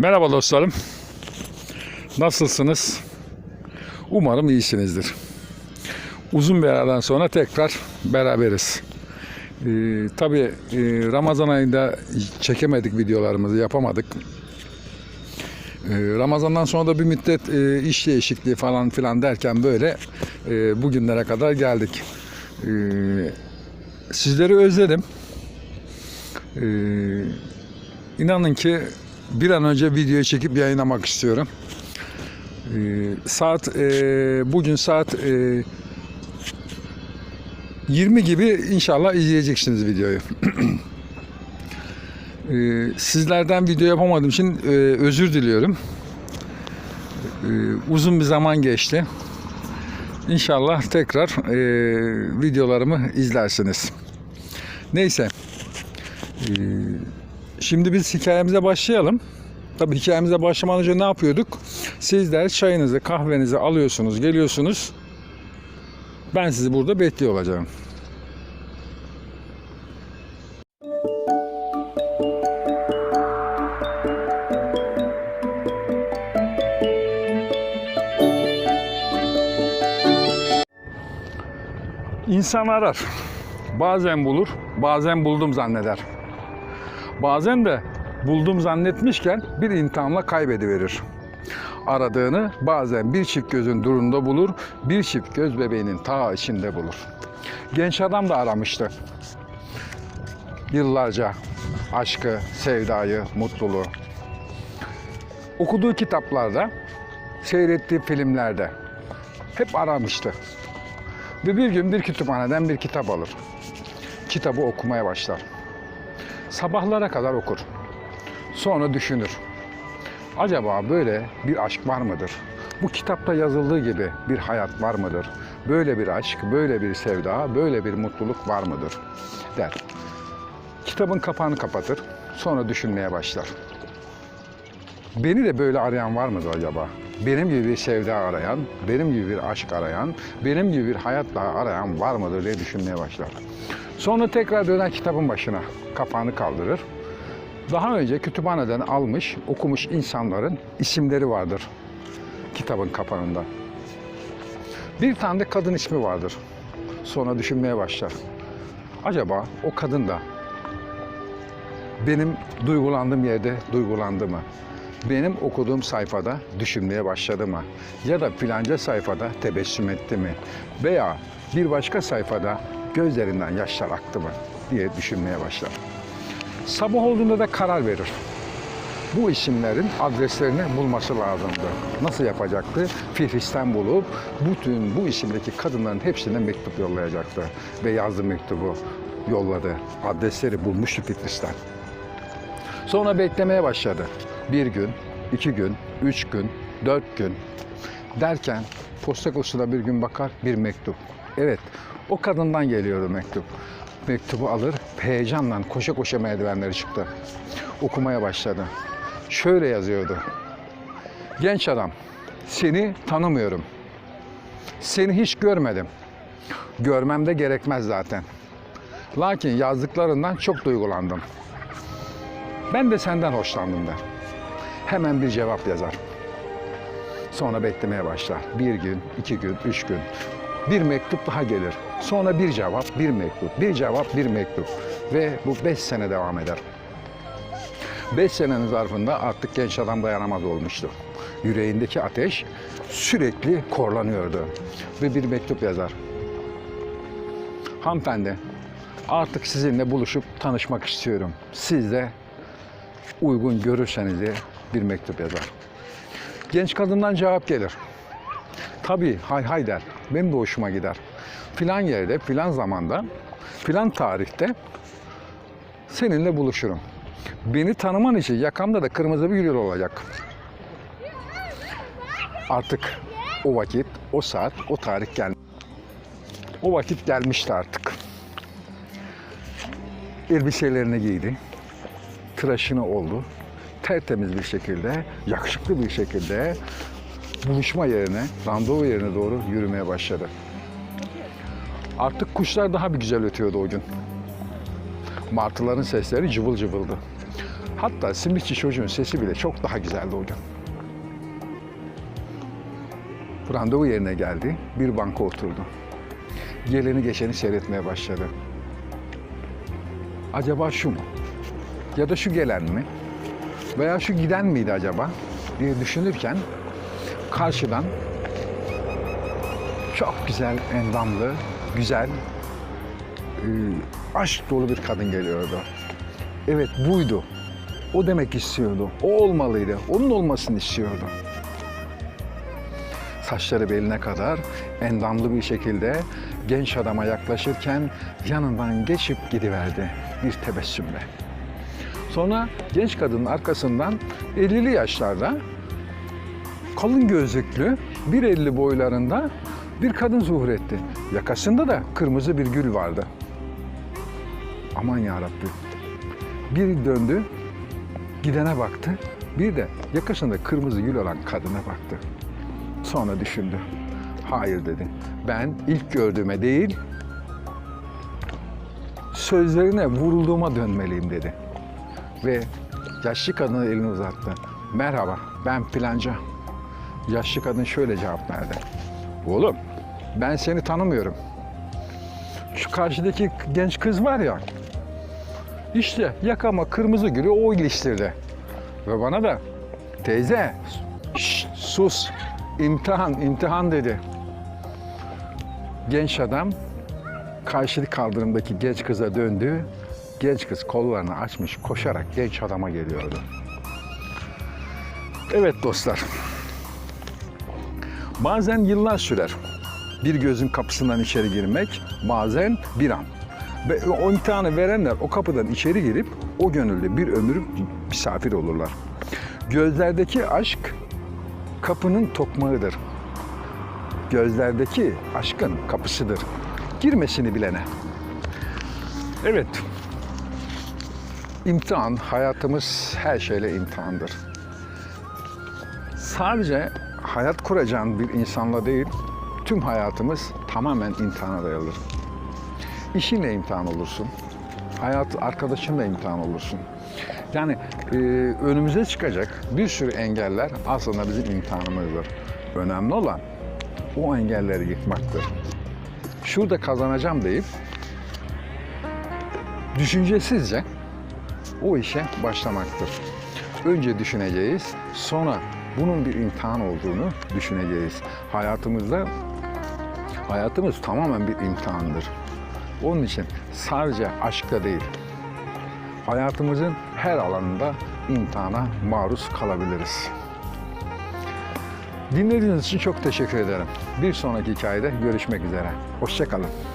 Merhaba dostlarım. Nasılsınız? Umarım iyisinizdir. Uzun bir aradan sonra tekrar beraberiz. Ee, tabii e, Ramazan ayında çekemedik videolarımızı, yapamadık. Ee, Ramazan'dan sonra da bir müddet e, iş değişikliği falan filan derken böyle e, bugünlere kadar geldik. Ee, sizleri özledim. Ee, inanın ki bir an önce videoyu çekip yayınlamak istiyorum. Ee, saat e, bugün saat e, 20 gibi inşallah izleyeceksiniz videoyu. Ee, sizlerden video yapamadığım için e, özür diliyorum. Ee, uzun bir zaman geçti. İnşallah tekrar e, videolarımı izlersiniz. Neyse. Ee, Şimdi biz hikayemize başlayalım. Tabii hikayemize başlamadan önce ne yapıyorduk? Sizler çayınızı, kahvenizi alıyorsunuz, geliyorsunuz. Ben sizi burada bekliyor olacağım. İnsan arar. Bazen bulur, bazen buldum zanneder. Bazen de buldum zannetmişken bir imtihanla kaybediverir. Aradığını bazen bir çift gözün durumunda bulur, bir çift göz bebeğinin ta içinde bulur. Genç adam da aramıştı. Yıllarca aşkı, sevdayı, mutluluğu. Okuduğu kitaplarda, seyrettiği filmlerde hep aramıştı. Ve bir gün bir kütüphaneden bir kitap alır. Kitabı okumaya başlar. Sabahlara kadar okur. Sonra düşünür. Acaba böyle bir aşk var mıdır? Bu kitapta yazıldığı gibi bir hayat var mıdır? Böyle bir aşk, böyle bir sevda, böyle bir mutluluk var mıdır? Der. Kitabın kapağını kapatır. Sonra düşünmeye başlar. Beni de böyle arayan var mıdır acaba? Benim gibi bir sevda arayan, benim gibi bir aşk arayan, benim gibi bir hayat daha arayan var mıdır diye düşünmeye başlar. Sonra tekrar döner kitabın başına, kapağını kaldırır. Daha önce kütüphaneden almış, okumuş insanların isimleri vardır kitabın kapağında. Bir tane de kadın ismi vardır. Sonra düşünmeye başlar. Acaba o kadın da benim duygulandığım yerde duygulandı mı? Benim okuduğum sayfada düşünmeye başladı mı? Ya da filanca sayfada tebessüm etti mi? Veya bir başka sayfada gözlerinden yaşlar aktı mı? diye düşünmeye başlar. Sabah olduğunda da karar verir. Bu isimlerin adreslerini bulması lazımdı. Nasıl yapacaktı? Fihristen bulup bütün bu isimdeki kadınların hepsine mektup yollayacaktı. Ve yazdı mektubu yolladı. Adresleri bulmuştu Fihristen. Sonra beklemeye başladı. Bir gün, iki gün, üç gün, dört gün derken posta kutusuna bir gün bakar bir mektup. Evet, o kadından geliyordu mektup. Mektubu alır, heyecanla koşa koşa merdivenleri çıktı. Okumaya başladı. Şöyle yazıyordu. Genç adam, seni tanımıyorum. Seni hiç görmedim. Görmem de gerekmez zaten. Lakin yazdıklarından çok duygulandım. Ben de senden hoşlandım der. Hemen bir cevap yazar. Sonra beklemeye başlar. Bir gün, iki gün, üç gün. Bir mektup daha gelir. Sonra bir cevap, bir mektup, bir cevap, bir mektup. Ve bu beş sene devam eder. Beş senenin zarfında artık genç adam dayanamaz olmuştu. Yüreğindeki ateş sürekli korlanıyordu. Ve bir mektup yazar. Hanımefendi, artık sizinle buluşup tanışmak istiyorum. Siz de uygun görürseniz bir mektup yazar. Genç kadından cevap gelir. Tabii hay hay der. Benim de hoşuma gider. Filan yerde, filan zamanda, filan tarihte seninle buluşurum. Beni tanıman için yakamda da kırmızı bir gül olacak. Artık o vakit, o saat, o tarih gel. O vakit gelmişti artık. Elbiselerini giydi tıraşını oldu. Tertemiz bir şekilde, yakışıklı bir şekilde buluşma yerine, randevu yerine doğru yürümeye başladı. Artık kuşlar daha bir güzel ötüyordu o gün. Martıların sesleri cıvıl cıvıldı. Hatta simitçi çocuğun sesi bile çok daha güzeldi o gün. Randevu yerine geldi. Bir banka oturdu. Geleni geçeni seyretmeye başladı. Acaba şu mu? Ya da şu gelen mi? Veya şu giden miydi acaba? diye düşünürken karşıdan çok güzel, endamlı, güzel, e, aşk dolu bir kadın geliyordu. Evet buydu. O demek istiyordu. O olmalıydı. Onun olmasını istiyordu. Saçları beline kadar endamlı bir şekilde genç adama yaklaşırken yanından geçip gidiverdi bir tebessümle. Sonra genç kadının arkasından 50'li yaşlarda kalın gözlüklü 1.50 boylarında bir kadın zuhur etti. Yakasında da kırmızı bir gül vardı. Aman ya Bir döndü, gidene baktı. Bir de yakasında kırmızı gül olan kadına baktı. Sonra düşündü. Hayır dedi. Ben ilk gördüğüme değil, sözlerine vurulduğuma dönmeliyim dedi. Ve yaşlı kadına elini uzattı. Merhaba, ben Planca. Yaşlı kadın şöyle cevap verdi. Oğlum, ben seni tanımıyorum. Şu karşıdaki genç kız var ya, işte yakama kırmızı gülü o iliştirdi. Ve bana da teyze, şşt, sus, imtihan, imtihan dedi. Genç adam karşılık kaldırımdaki genç kıza döndü. Genç kız kollarını açmış koşarak genç adama geliyordu. Evet dostlar. Bazen yıllar sürer. Bir gözün kapısından içeri girmek, bazen bir an. Ve o imtihanı verenler o kapıdan içeri girip o gönülde bir ömür misafir olurlar. Gözlerdeki aşk kapının tokmağıdır. Gözlerdeki aşkın kapısıdır. Girmesini bilene. Evet. İmtihan, hayatımız her şeyle imtihandır. Sadece hayat kuracağın bir insanla değil, tüm hayatımız tamamen imtihana dayalıdır. İşinle imtihan olursun, hayat arkadaşınla imtihan olursun. Yani e, önümüze çıkacak bir sürü engeller aslında bizim imtihanımızdır. Önemli olan o engelleri yıkmaktır. Şurada kazanacağım deyip düşüncesizce o işe başlamaktır. Önce düşüneceğiz, sonra bunun bir imtihan olduğunu düşüneceğiz. Hayatımızda hayatımız tamamen bir imtihandır. Onun için sadece aşkta değil, hayatımızın her alanında imtihana maruz kalabiliriz. Dinlediğiniz için çok teşekkür ederim. Bir sonraki hikayede görüşmek üzere. Hoşçakalın.